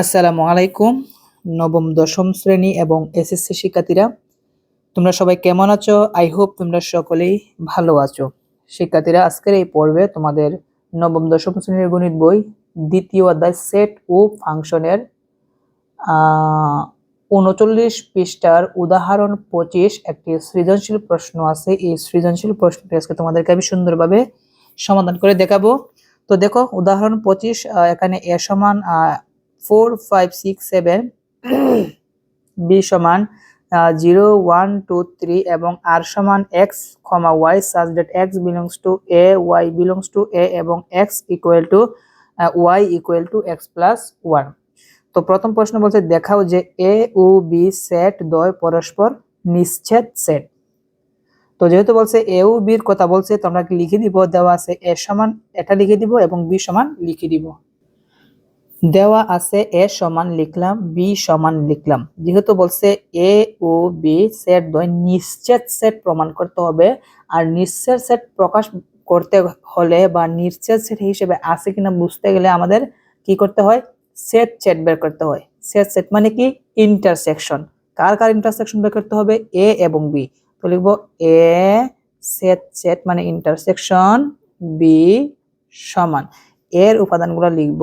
আসসালামু আলাইকুম, নবম, দশম শ্রেণি এবং এসএসসি শিক্ষার্থীরা। তোমরা সবাই কেমন আছো? আই হোপ তোমরা সকলেই ভালো আছো। শিক্ষার্থীরা, আজকের এই পর্বে তোমাদের নবম, দশম শ্রেণির গণিত বই, দ্বিতীয় অধ্যায় সেট ও ফাংশনের উনচল্লিশ পৃষ্ঠার উদাহরণ পঁচিশ একটি সৃজনশীল প্রশ্ন আছে। এই সৃজনশীল প্রশ্নটি আজকে তোমাদেরকে আমি সুন্দরভাবে সমাধান করে দেখাবো। তো দেখো, উদাহরণ পঁচিশ এখানে এ সমান four five six seven B সমান জিরো ওয়ান টু থ্রি এবং আর সমান x comma y such that x belongs to A, y belongs to A এবং x equal to y equal to x plus one. তো প্রথম প্রশ্ন বলছে, দেখাও যে এ ও বি সেট দ্বয় পরস্পর নিশ্চেদ সেট। তো যেহেতু বলছে এ ও বির কথা বলছে তোমরা লিখে দিব? দেওয়া আছে এ সমান, এটা লিখে দিব এবং বি সমান লিখে দিব। দেওয়া আছে এ সমান লিখলাম, বি সমান লিখলাম। যেহেতু বলছে এ ও বি সেট দ্বয় নিশ্চেদ সেট প্রমাণ করতে হবে। আর নিশ্চেদ সেট প্রকাশ করতে হলে বা নিশ্চেদ সেট হিসেবে আছে কিনা বুঝতে গেলে আমাদের কি করতে হয়? সেট সেট বের করতে হয়। সেট সেট মানে কি? ইন্টারসেকশন কার কার ইন্টারসেকশন বের করতে হবে? এ এবং বি। তো লিখব এ সেট সেট মানে ইন্টারসেকশন বি সমান। এর উপাদানগুলো লিখব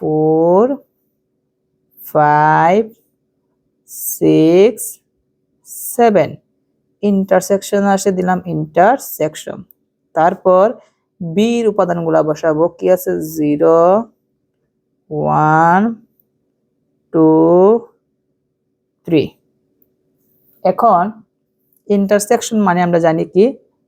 four, five, six, seven. Intersection আসে দিলাম ইন্টারসেকশন। তারপর বির উপাদানগুলা বসাবো। কি আছে? Zero, one, two, three. এখন ইন্টারসেকশন মানে আমরা জানি কি?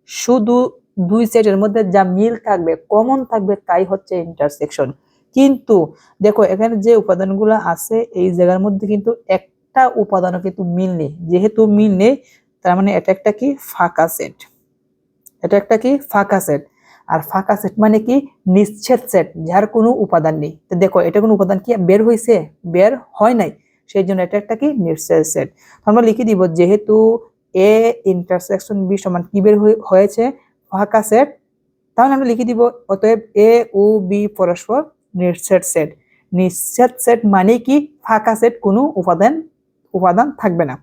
শুধু দুই সেটের মধ্যে যা মিল থাকবে, কমন থাকবে, তাই হচ্ছে ইন্টারসেকশন। কিন্তু দেখো, এখানে যে উপাদানগুলো আছে, এই জায়গার মধ্যে কিন্তু একটা উপাদানও কিন্তু মিল নেই। যেহেতু মিল নেই, তার মানে এটা একটা কি? ফাঁকা সেট। এটা একটা কি? ফাঁকা সেট। আর ফাঁকা সেট মানে কি? নিশ্চেদ সেট, যার কোনো উপাদান নেই। তো দেখো, এটা কোনো উপাদান কি বের হয়েছে বের হয় নাই। সেই জন্য এটা একটা কি? নিশ্চেদ সেট। আমরা লিখে দিব, যেহেতু এ ইন্টারসেকশন বি সমান কি বের হয়েছে? ফাঁকা সেট। তাহলে আমরা লিখে দিব, অতএব এ ও বি পরস্পর নিঃছেদ সেট নিঃছেদ সেট মানে কি? ফাঁকা সেট কোনো উপাদান উপাদান থাকবে না।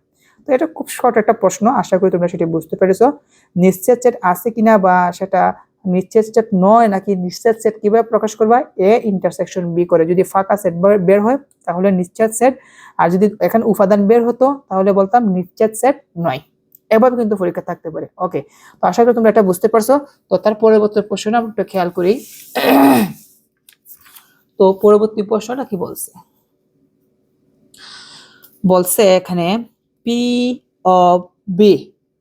তো এটা খুব শর্ট একটা প্রশ্ন, আশা করি তোমরা সেটা বুঝতে পেরেছ। নিশ্চেদ সেট আছে কিনা বা সেটা নিশ্চেদ সেট নয় নাকি নিশ্চেদ সেট কীভাবে প্রকাশ করবা? এ ইন্টারসেকশন বি করে। যদি ফাঁকা সেট বের হয়, তাহলে নিশ্চেদ সেট আর যদি এখানে উপাদান বের হতো, তাহলে বলতাম নিশ্চেদ সেট নয়। এভাবে কিন্তু পরীক্ষা থাকতে পারে। ওকে তো আশা করি তোমরা এটা বুঝতে পারছ। তো তার পরবর্তী প্রশ্ন আমরা একটু খেয়াল করি। তো পরবর্তী প্রশ্নটা কি বলছে? বলছে এখানে পি অফ বি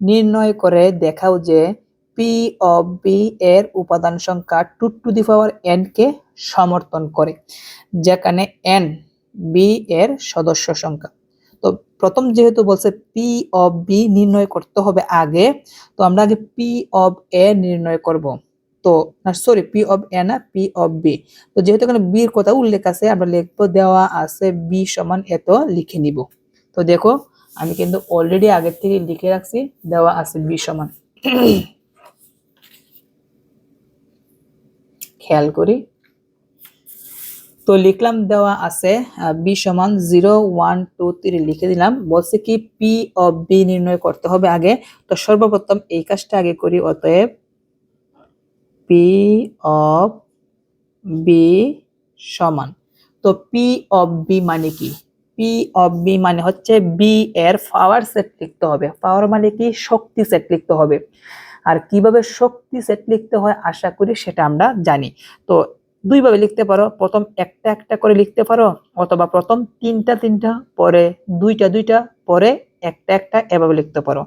নির্ণয় করে দেখাও যে পি অফ বি এর উপাদান সংখ্যা two to the power n কে সমর্থন করে, যেখানে এন বি এর সদস্য সংখ্যা। তো প্রথম যেহেতু বলছে পি অফ বি নির্ণয় করতে হবে আগে, তো আমরা আগে পি অফ এ নির্ণয় করব। তো সরি পি অফ এ না পি অফ বি তো যেহেতু এখানে বির কথা উল্লেখ আছে, আমরা লিখব দেওয়া আছে বি সমান এত লিখে নিব। তো দেখো, আমি কিন্তু অলরেডি আগের থেকে লিখে রাখছি, দেওয়া আছে বি সমান। খেয়াল করি। তো লিখলাম দেওয়া আছে বি সমান জিরো, ওয়ান, টু, থ্রি লিখে দিলাম। বলছে কি পি অফ বি নির্ণয় করতে হবে আগে। তো সর্বপ্রথম এই কাজটা আগে করি, অতএব পি অফ বি সমান। তো পি অফ বি মানে কি? পি অফ বি মানে হচ্ছে বি এর পাওয়ার সেট লিখতে হবে। পাওয়ার মানে কি? শক্তি সেট লিখতে হবে। আর কীভাবে শক্তি সেট লিখতে হয়? আশা করি সেটা আমরা জানি। তো দুইভাবে লিখতে পারো। প্রথম একটা একটা করে লিখতে পারো। অথবা প্রথম তিনটা তিনটা, পরে দুইটা দুইটা, পরে একটা একটা এভাবে লিখতে পারো।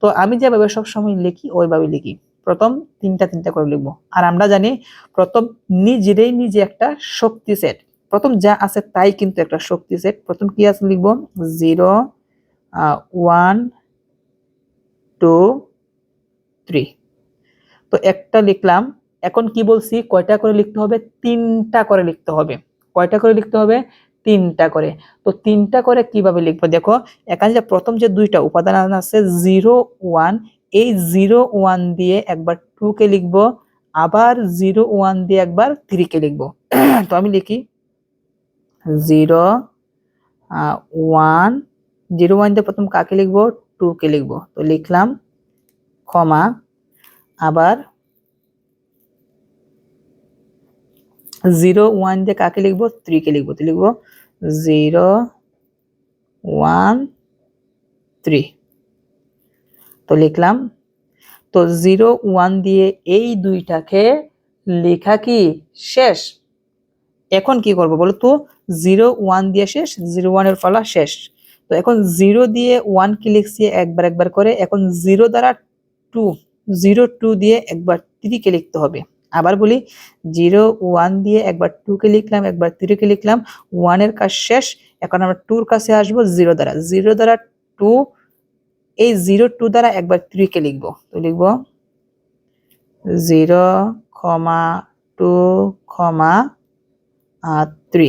তো আমি যেভাবে সবসময় লিখি, ওইভাবে লিখি। প্রথম তিনটা তিনটা করে লিখব। আর আমরা জানি প্রথম নিজেরই নিজে একটা শক্তি সেট প্রথম যা আছে তাই কিন্তু একটা শক্তি সেট প্রথম কি আছে লিখব? Zero one, two, three. তো একটা লিখলাম। এখন কি বলছি? কয়টা করে লিখতে হবে? তিনটা করে লিখতে হবে। কয়টা করে লিখতে হবে? তিনটা করে। তো তিনটা করে কীভাবে লিখব? দেখো, এখানে যে প্রথম যে দুইটা উপাদান আছে, জিরো, ওয়ান এই জিরো ওয়ান দিয়ে একবার টু কে লিখব, আবার জিরো ওয়ান দিয়ে একবার থ্রি কে লিখব। তো আমি লিখি জিরো ওয়ান জিরো ওয়ান দিয়ে প্রথম কাকে লিখব? টু কে লিখব। তো লিখলাম কমা, আবার জিরো ওয়ান দিয়ে কাকে লিখব? থ্রি কে লিখব। তো লিখব জিরো ওয়ান থ্রি লিখলাম। তো জিরো, ওয়ান দিয়ে এই দুইটাকে লেখা কি? শেষ। এখন কি করব বলো তো? জিরো, ওয়ান দিয়ে শেষ, জিরো, ওয়ানের ফলা শেষ। তো এখন জিরো দিয়ে ওয়ান কি লিখছি? একবার একবার করে। এখন জিরো দ্বারা টু, জিরো টু দিয়ে একবার থ্রি কে লিখতে হবে। আবার বলি, জিরো, ওয়ান দিয়ে একবার টু কে লিখলাম, একবার থ্রি কে লিখলাম, ওয়ানের কাজ শেষ। এখন আমরা টুর কাছে আসব জিরো দ্বারা। জিরো দ্বারা টু এই জিরো টু দ্বারা একবার থ্রি কে লিখব। তো লিখব জিরো ক্ষমা টু ক্ষমা থ্রি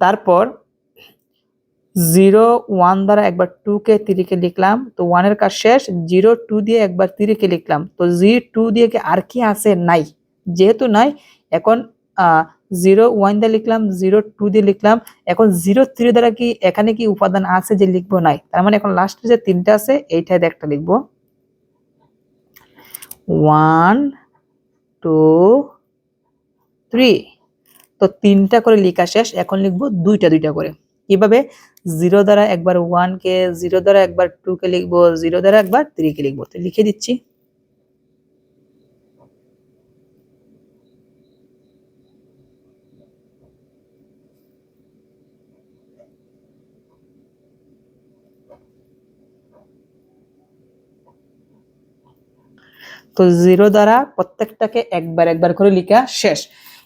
তারপর জিরো ওয়ান দ্বারা একবার টু কে কে লিখলাম। তো ওয়ানের কাজ শেষ জিরো টু দিয়ে একবার কে লিখলাম। তো জি টু দিয়ে কি আর কি আছে নাই। যেহেতু নাই, এখন জিরো ওয়ান দিয়ে লিখলাম, জিরো টু দিয়ে লিখলাম। এখন জিরো থ্রি দ্বারা কি এখানে কি উপাদান আছে যে লিখব নাই? তার মানে এখন লাস্টে যে তিনটা আছে, এইটাই একটা লিখব। ওয়ান টু থ্রি তো তিনটা করে লেখা শেষ, এখন লিখব দুইটা দুইটা করে। কীভাবে? জিরো দ্বারা একবার ওয়ান কে, জিরো দ্বারা একবার টু কে লিখব, জিরো দ্বারা একবার থ্রি কে লিখব। তো লিখে দিচ্ছি। তো জিরো দ্বারা প্রত্যেকটাকে একবার একবার করে লিখা শেষ।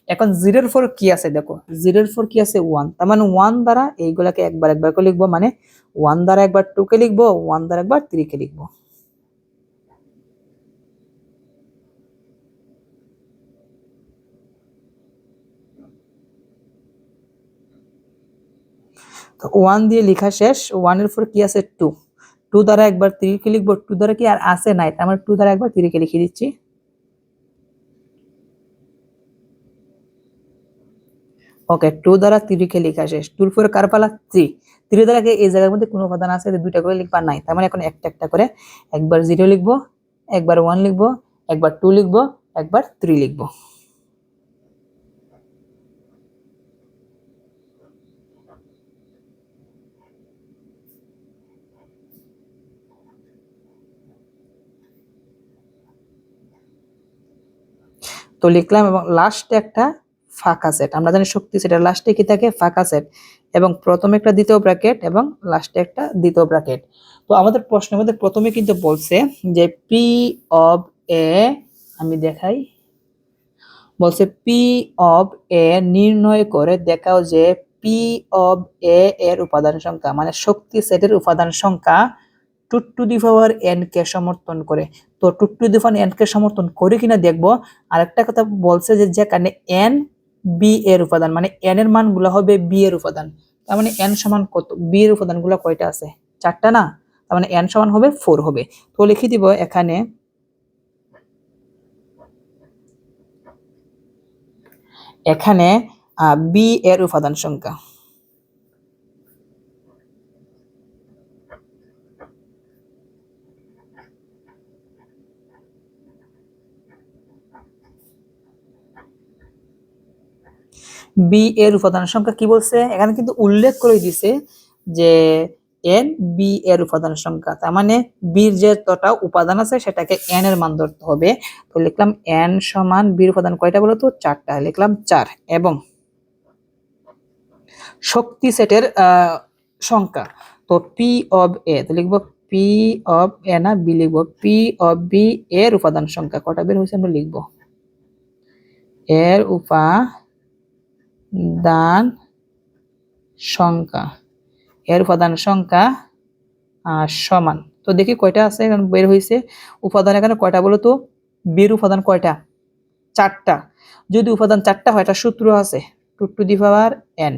এখন জিরোর ফোর কি আছে দেখো? জিরোর ফোর কি আছে? ওয়ান তার মানে ওয়ান দ্বারা এইগুলাকে একবার একবার করে লিখব মানে ওয়ান দ্বারা একবার টু কে লিখব ওয়ান দ্বারা একবার থ্রি কে লিখব। ওয়ান দিয়ে লেখা শেষ। ওয়ানের ফোর কি আছে? টু টু দ্বারা একবার থ্রি কে লিখব, টু দ্বারা কি আর আছে নাই? তার মানে টু দ্বারা একবার থ্রি কে লিখে দিচ্ছি। ওকে, টু দ্বারা কে লেখা শেষ। টুর পরে কার পালা? থ্রি। থ্রি দ্বারা এই জায়গার মধ্যে কোনো উপাদান আছে দুইটা করে লিখবা? নাই। তার মানে এখন একটা একটা করে একবার জিরো লিখব, একবার ওয়ান লিখব, একবার টু লিখব, একবার থ্রি লিখব। তো লিখলাম এবং লাস্টে একটা ফাঁকা সেট আমরা জানি শক্তি সেটের লাস্টে কি থাকে? ফাঁকা সেট এবং প্রথমে একটা দ্বিতীয় ব্র্যাকেট এবং লাস্টে একটা দ্বিতীয় ব্র্যাকেট তো আমাদের প্রশ্নের মধ্যে প্রথমে কিন্তু বলছে যে পি অব এ আমি দেখাই। বলছে পি অব এ নির্ণয় করে দেখাও যে পি অব এ এর উপাদান সংখ্যা মানে শক্তি সেটের উপাদান সংখ্যা two to the power n কে সমর্থন করে। তো two to the power n কে সমর্থন করে কিনা দেখব। আরেকটা কথা বলছে যে যেখানে এন বি এর উপাদান মানে এন এর মানগুলো হবে বি এর উপাদান। তার মানে এন সমান কত? বি এর উপাদানগুলো কয়টা আছে? চারটা না? তার মানে এন সমান হবে ফোর হবে। তো লিখে দিব এখানে এখানে বি এর উপাদান সংখ্যা। বি এর উপাদান সংখ্যা কি বলছে? এখানে কিন্তু উল্লেখ করে দিছে যে এন বি এর উপাদান সংখ্যা। তার মানে বির যে তটা উপাদান আছে, সেটাকে এন এর মান ধরতে হবে। তো লিখলাম এন সমান বির উপাদান কয়টা বলো তো? চারটা। লিখলাম চার। এবং শক্তি সেটের সংখ্যা। তো পি অব এ তো লিখব পি অব এ না বি লিখব। পি অব বি এর উপাদান সংখ্যা কটা বের হয়েছে আমরা লিখব। এর উপা দান সংখ্যা। এর উপাদান সংখ্যা সমান। তো দেখি কয়টা আছে এখানে বের হয়েছে উপাদান এখানে কয়টা বলো তো? বের উপাদান কয়টা? চারটা। যদি উপাদান চারটা হয় সূত্র আছে। Two to the power n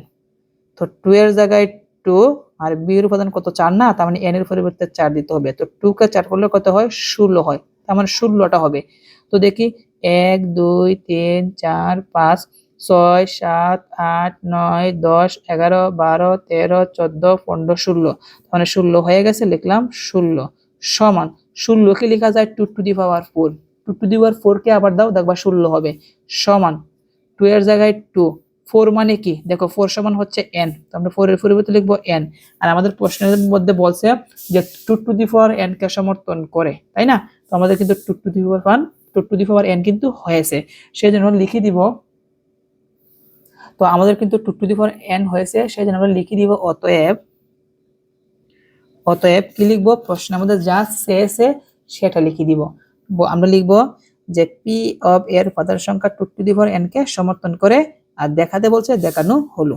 তো টু এর জায়গায় টু আর বি এর উপাদান কত? চার না? তার মানে এন এর পরিবর্তে চার দিতে হবে। তো টু কে চার করলে কত হয়? ষোলো হয়। তার মানে ষোলোটা হবে। তো দেখি, এক, দুই, তিন, চার, পাঁচ ছয়, সাত, আট, নয়, দশ, এগারো, বারো, তেরো, চোদ্দ, পনেরো, ষোলো। মানে ষোলো হয়ে গেছে, লিখলাম ষোলো। সমান ষোলোকে লেখা যায় two to the power four. Two to the power ফোরকে আবার দাও, দেখবা ষোলো হবে। সমান টু এর জায়গায় টু। ফোর মানে কি? দেখো, ফোর সমান হচ্ছে এন। তো আমরা ফোর এর পরিবর্তে লিখব এন। আর আমাদের প্রশ্নের মধ্যে বলছে যে two to the power n কে সমর্থন করে, তাই না? তো আমাদের কিন্তু two to the power one two to the power n কিন্তু হয়েছে। সেই জন্য লিখে দিব তো আমাদের কিন্তু two to the power n হয়েছে, সেই জন্য আমরা লিখে দিব অতএব অতএব কি লিখব? প্রশ্নের মধ্যে যা চেয়েছে সেটা লিখে দিব। আমরা লিখব যে পি অফ এর উপাদান সংখ্যা two to the power n কে সমর্থন করে, আর দেখাতে বলছে দেখানো হলো।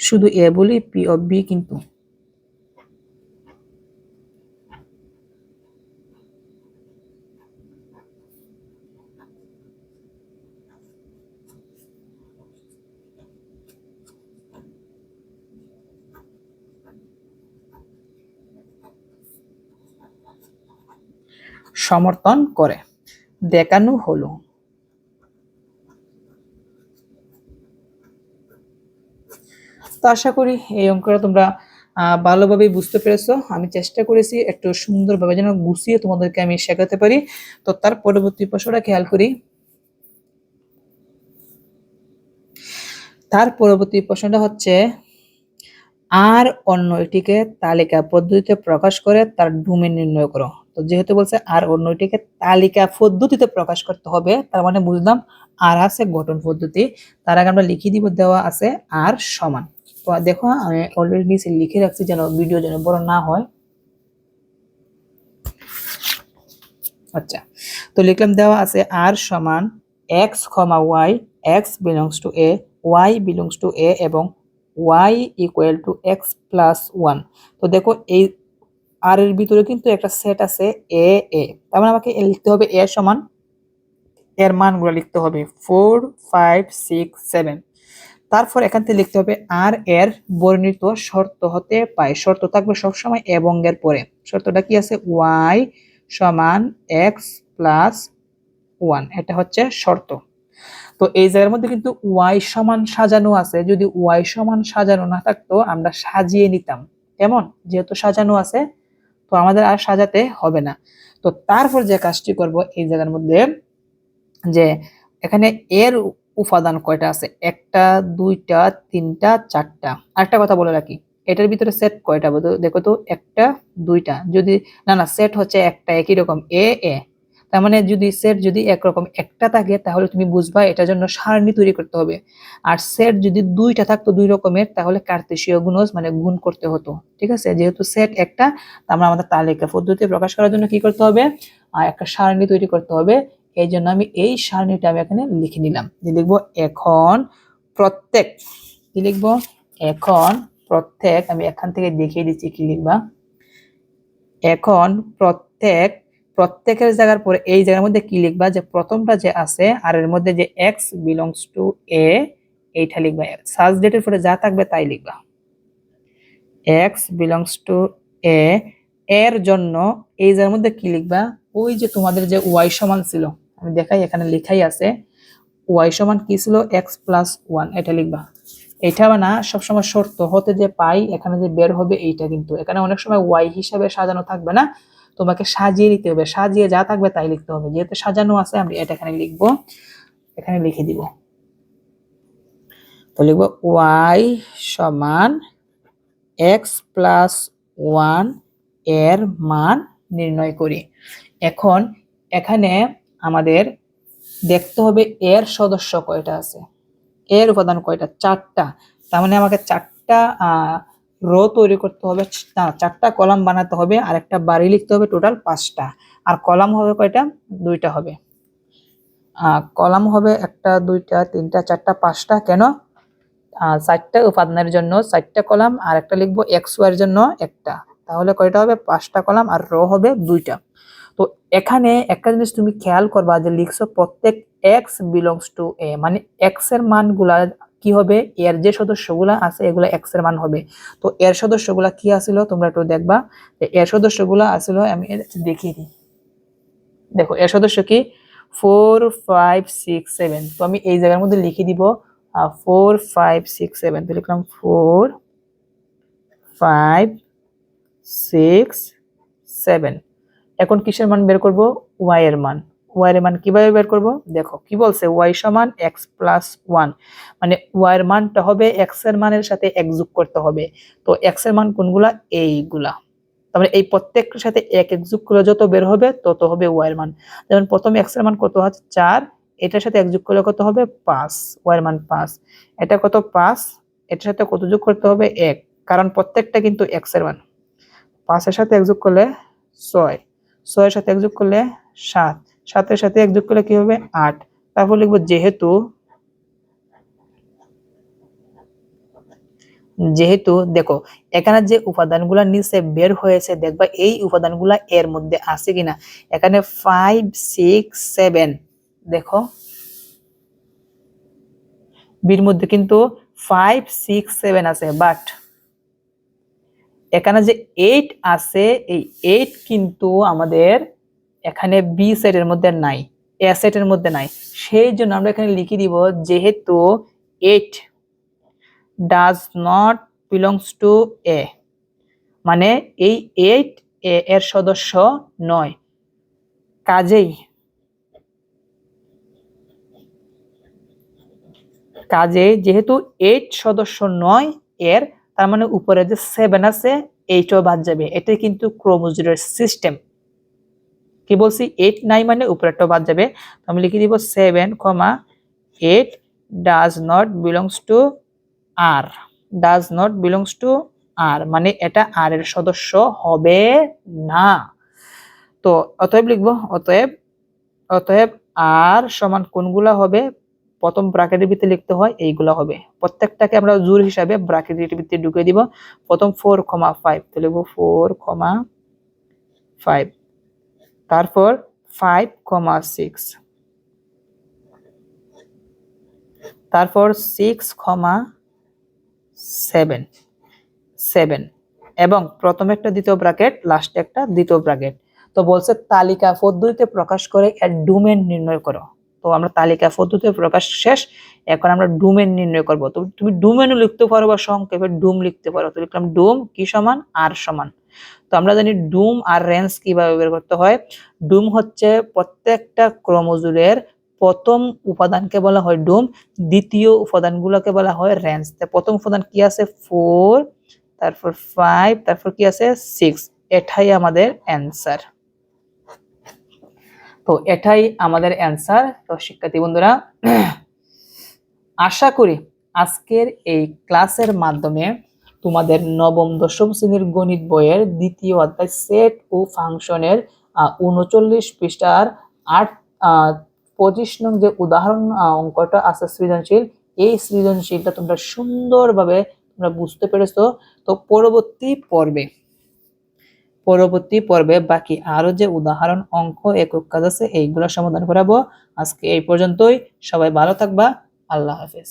শুধু এ বলি পি অফ বি কিন্তু। সমর্থন করে। দেখানো হলো। তো আশা করি এই অঙ্কটা তোমরা আহ, ভালোভাবে বুঝতে পেরেছ। আমি চেষ্টা করেছি একটু সুন্দরভাবে যেন গুছিয়ে তোমাদেরকে আমি শেখাতে পারি। তো তার পরবর্তী প্রশ্নটা খেয়াল করি। তার পরবর্তী প্রশ্নটা হচ্ছে আর অন্য এটিকে তালিকা পদ্ধতিতে প্রকাশ করে তার ডোমেন নির্ণয় করো। তো যেহেতু বলছে আর অন্য এটিকে তালিকা পদ্ধতিতে প্রকাশ করতে হবে, তার মানে বুঝলাম আর আছে গঠন পদ্ধতি, তার আগে আমরা লিখে দিব দেওয়া আছে আর সমান। তো দেখো, আমি অলরেডি নিচে লিখে রাখছি যেন ভিডিও যেন বড় না হয়। আচ্ছা তো লিখলাম দেওয়া আছে আর সমান x comma y x belongs to A y belongs to A এবং y equal to x plus one তো দেখো এই আর এর ভিতরে কিন্তু একটা সেট আছে এ এ তার মানে আমাকে লিখতে হবে এ সমান। এর মানগুলো লিখতে হবে ফোর ফাইভ সিক্স সেভেন তারপর এখান থেকে লিখতে হবে আর এর বর্ণিত শর্ত হতে পায় শর্ত থাকবে সবসময় এবং এর পরে। শর্তটা কি আছে? ওয়াই সমান এক্স প্লাস ওয়ান এটা হচ্ছে শর্ত। তো এই জায়গার মধ্যে কিন্তু ওয়াই সমান সাজানো আছে। যদি ওয়াই সমান সাজানো না থাকতো, আমরা সাজিয়ে নিতাম। কেমন? যেহেতু সাজানো আছে তো আমাদের আর সাজাতে হবে না। তো তারপর যে কাজটি করব, এই জায়গার মধ্যে যে এখানে এর উপাদান কয়টা আছে? একটা, দুইটা, তিনটা, চারটা। আরেকটা কথা বলে রাখি, এটার ভিতরে সেট কয়টা? দেখো তো, একটা, দুইটা। যদি না না সেট হচ্ছে একটা, একই রকম, এ এ। তার মানে যদি সেট যদি একরকম একটা থাকে, তাহলে তুমি বুঝবা এটার জন্য সারণী তৈরি করতে হবে। আর সেট যদি দুইটা থাকতো দুই রকমের, তাহলে কার্তেশীয় গুণজ মানে গুণ করতে হতো। ঠিক আছে? যেহেতু সেট একটা আমরা আমাদের তালিকা পদ্ধতি প্রকাশ করার জন্য কি করতে হবে? আর একটা সারণী তৈরি করতে হবে। এই জন্য আমি এই সারণীটা আমি এখানে লিখে নিলাম। যে লিখব, এখন প্রত্যেক কি লিখব? এখন প্রত্যেক আমি এখান থেকে দেখিয়ে দিচ্ছি কি লিখবা? এখন প্রত্যেক প্রত্যেকের জায়গার পরে এই জায়গার মধ্যে কি লিখবা? যে প্রথমটা যে আছে, আর এর মধ্যে যে এক্স বিলংস টু এ এইটা লিখবা। সার্চ ডেটের পরে যা থাকবে তাই লিখবা। এক্স বিলংস টু এ এর জন্য এই জায়গার মধ্যে কি লিখবা? ওই যে তোমাদের যে ওয়াই সমান ছিল, আমি দেখাই, এখানে লেখাই আছে ওয়াই সমান কি ছিল? এক্স প্লাস ওয়ান এটা লিখবা। এটা না, সবসময় শর্ত হতে যে পাই, এখানে যে বের হবে এইটা কিন্তু। এখানে অনেক সময় ওয়াই হিসাবে সাজানো থাকবে না। তোমাকে সাজিয়ে নিতে হবে, সাজিয়ে যা থাকবে তাই লিখতে হবে। যেহেতু সাজানো আছে আমি এটা এখানে লিখব, এখানে লিখে দিব। তো লিখব ওয়াই সমান এক্স প্লাস ওয়ানের মান নির্ণয় করি। এখন এখানে আমাদের দেখতে হবে এর সদস্য কয়টা আছে? এর উপাদান কয়টা? চারটা। তার মানে আমাকে চারটা রো তৈরি করতে হবে না, চারটা কলাম বানাতে হবে আর একটা বাড়ি লিখতে হবে টোটাল পাঁচটা। আর কলাম হবে কয়টা? দুইটা হবে। কলাম হবে একটা, দুইটা, তিনটা, চারটা, পাঁচটা, কেন? চারটা উপাদানের জন্য চারটা কলাম, আর একটা লিখব এক্স জন্য একটা। তাহলে কয়টা হবে? পাঁচটা কলাম, আর রো হবে দুইটা। তো এখানে একটা জিনিস তুমি খেয়াল করবা যে লিখছো প্রত্যেক এক্স বিলংস টু এ মানে এক্সের মানগুলা কি হবে? এর যে সদস্যগুলা আছে, এগুলা এক্সের মান হবে। তো এর সদস্যগুলা কি আছিল? তোমরা একটু দেখবা। এর সদস্যগুলা আছিল, আমি দেখিয়ে দিই। দেখো, এর সদস্য কি? ফোর ফাইভ সিক্স সেভেন তো আমি এই জায়গার মধ্যে লিখে দিব ফোর ফাইভ সিক্স সেভেন তো লিখলাম ফোর ফাইভ সিক্স সেভেন এখন কিসের মান বের করব? ওয়াই এর মান। ওয়াই এর মান কীভাবে বের করব? দেখো, কি বলছে? ওয়াই সমান এক্স প্লাস ওয়ান মানে ওয়াই এর মানটা হবে এক্সের মানের সাথে এক যোগ করতে হবে। তো এক্সের মান কোনগুলা? এইগুলা। তারপরে এই প্রত্যেকটার সাথে এক এক যোগ করলে যত বের হবে, তত হবে ওয়াই এর মান। যেমন প্রথম এক্সের মান কত হচ্ছে? চার। এটার সাথে এক যোগ করলে কত হবে? পাঁচ। ওয়াই এর মান পাঁচ। এটা কত? পাঁচ। এটার সাথে কত যোগ করতে হবে? এক। কারণ প্রত্যেকটা কিন্তু এক্সের মান। পাঁচের সাথে এক যোগ করলে ছয়। ছয়ের সাথে এক যোগ করলে সাত। সাতের সাথে এক যোগ করলে কি হবে? আট। তারপর লিখব যেহেতু যেহেতু দেখো, এখানে যে উপাদানগুলা নিচে বের হয়েছে, দেখবা এই উপাদানগুলা এর মধ্যে আছে কিনা? এখানে ফাইভ সিক্স সেভেন দেখো। বির মধ্যে কিন্তু ফাইভ সিক্স সেভেন আছে বাট এখানে যে এইট আছে, এই এইট কিন্তু আমাদের এখানে বি সেটের মধ্যে নাই এ সেটের মধ্যে নাই। সেই জন্য আমরা এখানে লিখে দিব, যেহেতু eight does not belongs to A মানে এই এইট এ এর সদস্য নয়। কাজেই কাজেই যেহেতু এইট সদস্য নয় এর, তার মানে উপরে যে সেভেন আছে এইটও বাদ যাবে। এটাই কিন্তু ক্রোমোজোমের সিস্টেম কি বলছি? এইট নাই মানে উপরেরটাও বাদ যাবে। তো আমি লিখে দিব seven comma eight does not belongs to R does not belongs to R মানে এটা আর এর সদস্য হবে না। তো অতএব লিখব, অতএব অতএব আর সমান কোনগুলা হবে? প্রথম ব্রাকেটের ভিতরে লিখতে হয়, এইগুলা হবে। প্রত্যেকটাকে আমরা জোর হিসাবে ব্রাকেটের ভিতরে ঢুকিয়ে দিব। প্রথম ফোর কমা ফাইভ তো লিখব ফোর কমা ফাইভ তারপর ফাইভ কমা সিক্স তারপর সিক্স কমা সেভেন সেভেন এবং প্রথম একটা, দ্বিতীয় ব্রাকেট লাস্টে একটা, দ্বিতীয় ব্রাকেট তো বলছে তালিকা পদ্ধতিতে প্রকাশ করে এর ডোমেন নির্ণয় করো। তো আমরা তালিকা পদ্ধতিতে প্রকাশ শেষ, এখন আমরা ডোমেন নির্ণয় করব। তো তুমি ডোমেনও লিখতে পারো বা সংক্ষেপে ডুম লিখতে পারো। তো লিখলাম ডুম কি সমান? আর সমান। তো আমরা জানি ডুম আর রেঞ্জ কীভাবে বের করতে হয়? ডুম হচ্ছে প্রত্যেকটা ক্রোমোজোমের প্রথম উপাদানকে বলা হয় ডুম, দ্বিতীয় উপাদানগুলোকে বলা হয় রেঞ্জ। প্রথম উপাদান কি আছে? ফোর, তারপর ফাইভ, তারপর কি আছে? সিক্স। এটাই আমাদের অ্যান্সার। তো এটাই আমাদের অ্যান্সার। তো শিক্ষার্থী বন্ধুরা, আশা করি আজকের এই ক্লাসের মাধ্যমে তোমাদের নবম দশম শ্রেণির গণিত বইয়ের দ্বিতীয় অধ্যায় সেট ও ফাংশনের উনচল্লিশ পৃষ্ঠার আট পঁচিশ নং যে উদাহরণ অঙ্কটা আছে সৃজনশীল, এই সৃজনশীলটা তোমরা সুন্দরভাবে তোমরা বুঝতে পেরেছ। তো পরবর্তী পর্বে পরবর্তী পর্বে বাকি আরও যে উদাহরণ, অঙ্ক, একক কাজ আছে, এইগুলো সমাধান করাবো। আজকে এই পর্যন্তই। সবাই ভালো থাকবা। আল্লাহ হাফেজ।